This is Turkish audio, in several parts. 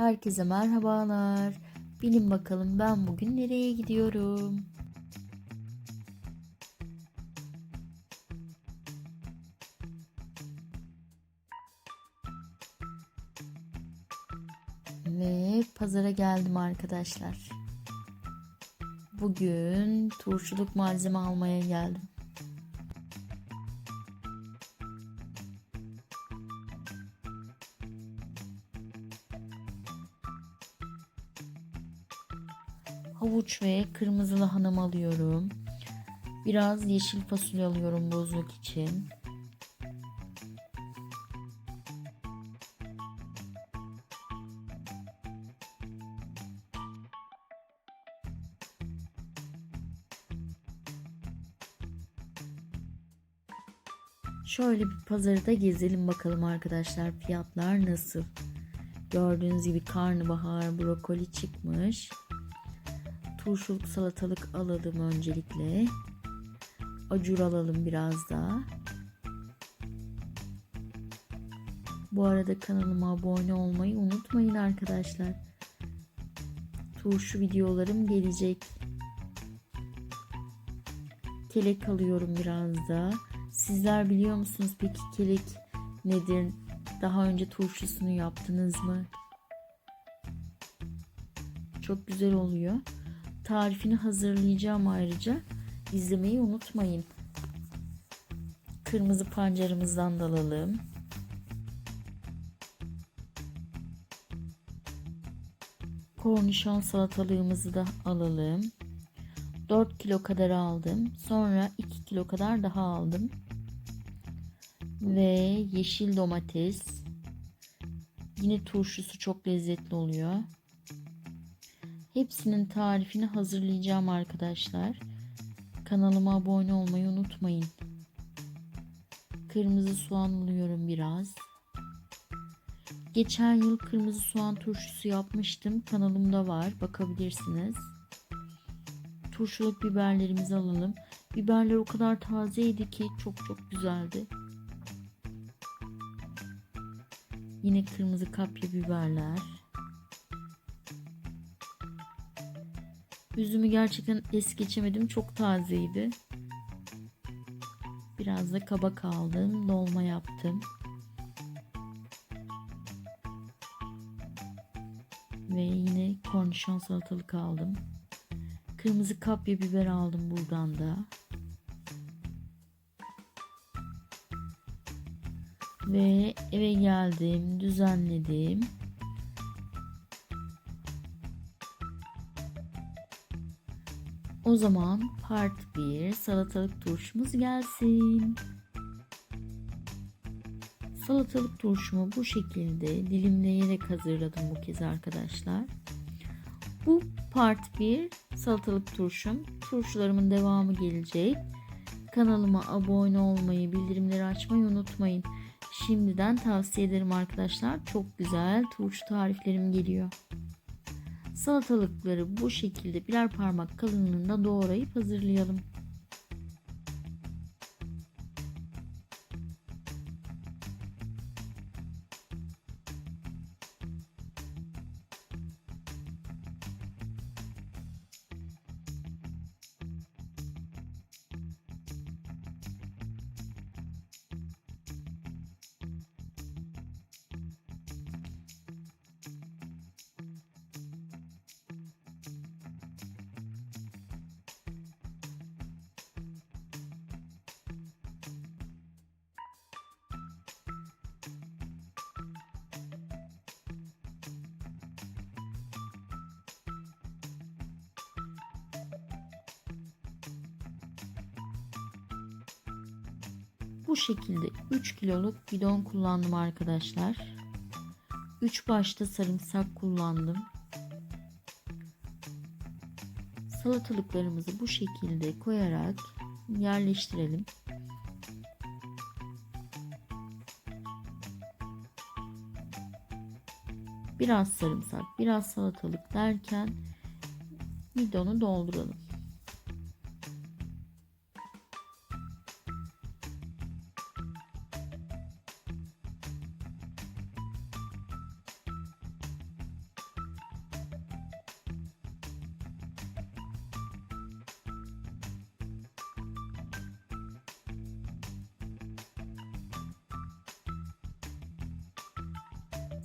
Herkese merhabalar. Bilin bakalım ben bugün nereye gidiyorum? Ve pazara geldim arkadaşlar. Bugün turşuluk malzeme almaya geldim. Havuç ve kırmızı lahanam alıyorum. Biraz yeşil fasulye alıyorum bozluk için. Şöyle bir pazarda gezelim bakalım arkadaşlar fiyatlar nasıl. Gördüğünüz gibi karnabahar, brokoli çıkmış. Turşuluk salatalık alalım öncelikle. Acur alalım biraz daha. Bu arada kanalıma abone olmayı unutmayın arkadaşlar. Turşu videolarım gelecek. Kelek alıyorum biraz da. Sizler biliyor musunuz peki kelek nedir? Daha önce turşusunu yaptınız mı? Çok güzel oluyor. Tarifini hazırlayacağım ayrıca. İzlemeyi unutmayın. Kırmızı pancarımızdan da alalım. Kornişon salatalığımızı da alalım. 4 kilo kadar aldım. Sonra 2 kilo kadar daha aldım. Ve yeşil domates. Yine turşusu çok lezzetli oluyor. Hepsinin tarifini hazırlayacağım arkadaşlar. Kanalıma abone olmayı unutmayın. Kırmızı soğan alıyorum biraz. Geçen yıl kırmızı soğan turşusu yapmıştım. Kanalımda var. Bakabilirsiniz. Turşuluk biberlerimizi alalım. Biberler o kadar tazeydi ki çok çok güzeldi. Yine kırmızı kapya biberler. Üzümü gerçekten es geçemedim. Çok tazeydi. Biraz da kabak aldım. Dolma yaptım. Ve yine kornişon salatalık aldım. Kırmızı kapya biber aldım buradan da. Ve eve geldim, düzenledim. O zaman part 1 salatalık turşumuz gelsin. Salatalık turşumu bu şekilde dilimleyerek hazırladım bu kez arkadaşlar. Bu part 1 salatalık turşum. Turşularımın devamı gelecek. Kanalıma abone olmayı, bildirimleri açmayı unutmayın. Şimdiden tavsiye ederim arkadaşlar. Çok güzel turşu tariflerim geliyor. Salatalıkları bu şekilde birer parmak kalınlığında doğrayıp hazırlayalım. Bu şekilde 3 kiloluk bidon kullandım arkadaşlar. 3 başta sarımsak kullandım. Salatalıklarımızı bu şekilde koyarak yerleştirelim. Biraz sarımsak, biraz salatalık derken bidonu dolduralım.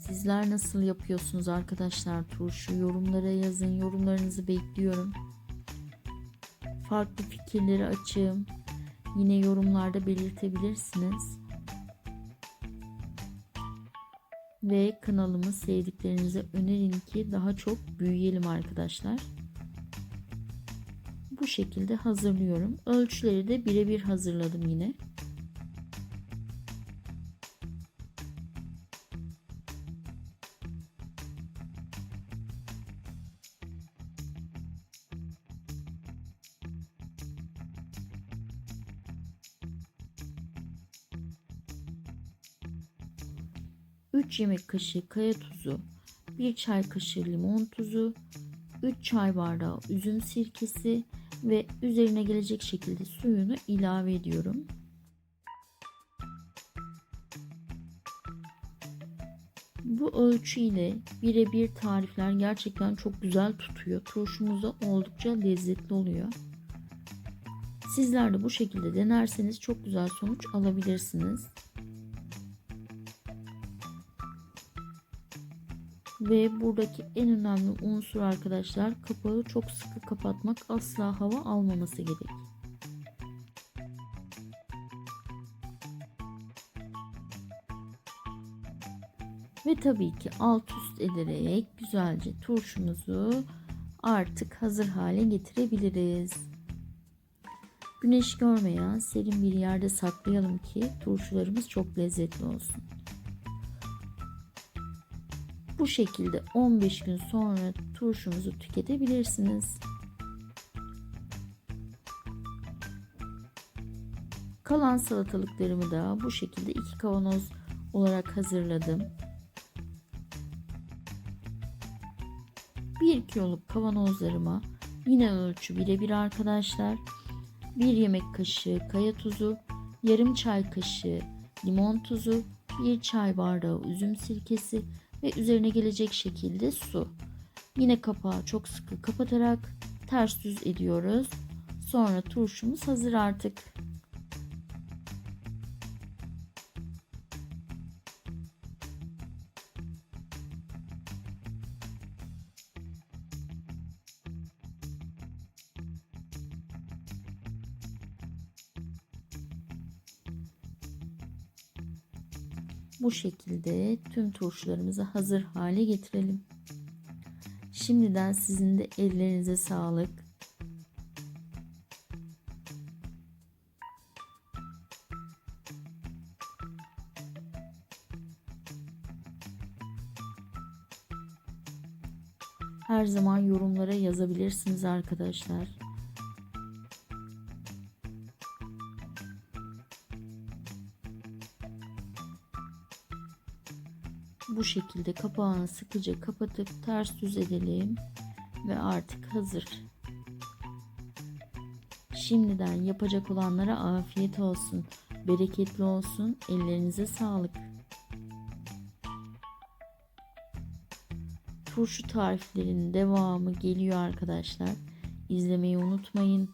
Sizler nasıl yapıyorsunuz arkadaşlar turşu? Yorumlara yazın. Yorumlarınızı bekliyorum. Farklı fikirleri açığım. Yine yorumlarda belirtebilirsiniz. Ve kanalımı sevdiklerinize önerin ki daha çok büyüyelim arkadaşlar. Bu şekilde hazırlıyorum. Ölçüleri de birebir hazırladım yine. Üç yemek kaşığı kaya tuzu, 1 çay kaşığı limon tuzu, 3 çay bardağı üzüm sirkesi ve üzerine gelecek şekilde suyunu ilave ediyorum. Bu ölçü ile birebir tarifler gerçekten çok güzel tutuyor. Turşumuz da oldukça lezzetli oluyor. Sizler de bu şekilde denerseniz çok güzel sonuç alabilirsiniz. Ve buradaki en önemli unsur arkadaşlar kapağı çok sıkı kapatmak asla hava almaması gerek. Ve tabii ki alt üst ederek güzelce turşumuzu artık hazır hale getirebiliriz. Güneş görmeyen serin bir yerde saklayalım ki turşularımız çok lezzetli olsun. Bu şekilde 15 gün sonra turşumuzu tüketebilirsiniz. Kalan salatalıklarımı da bu şekilde iki kavanoz olarak hazırladım. 1 kiloluk kavanozlarıma yine ölçü birebir arkadaşlar. 1 yemek kaşığı kaya tuzu, yarım çay kaşığı limon tuzu, 1 çay bardağı üzüm sirkesi ve üzerine gelecek şekilde su. Yine kapağı çok sıkı kapatarak ters düz ediyoruz. Sonra turşumuz hazır artık. Bu şekilde tüm turşularımızı hazır hale getirelim. Şimdiden sizin de ellerinize sağlık. Her zaman yorumlara yazabilirsiniz arkadaşlar. Bu şekilde kapağını sıkıca kapatıp ters düz edelim ve artık hazır. Şimdiden yapacak olanlara afiyet olsun, bereketli olsun, ellerinize sağlık. Turşu tariflerinin devamı geliyor arkadaşlar. İzlemeyi unutmayın.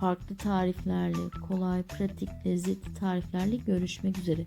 Farklı tariflerle, kolay, pratik, lezzetli tariflerle görüşmek üzere.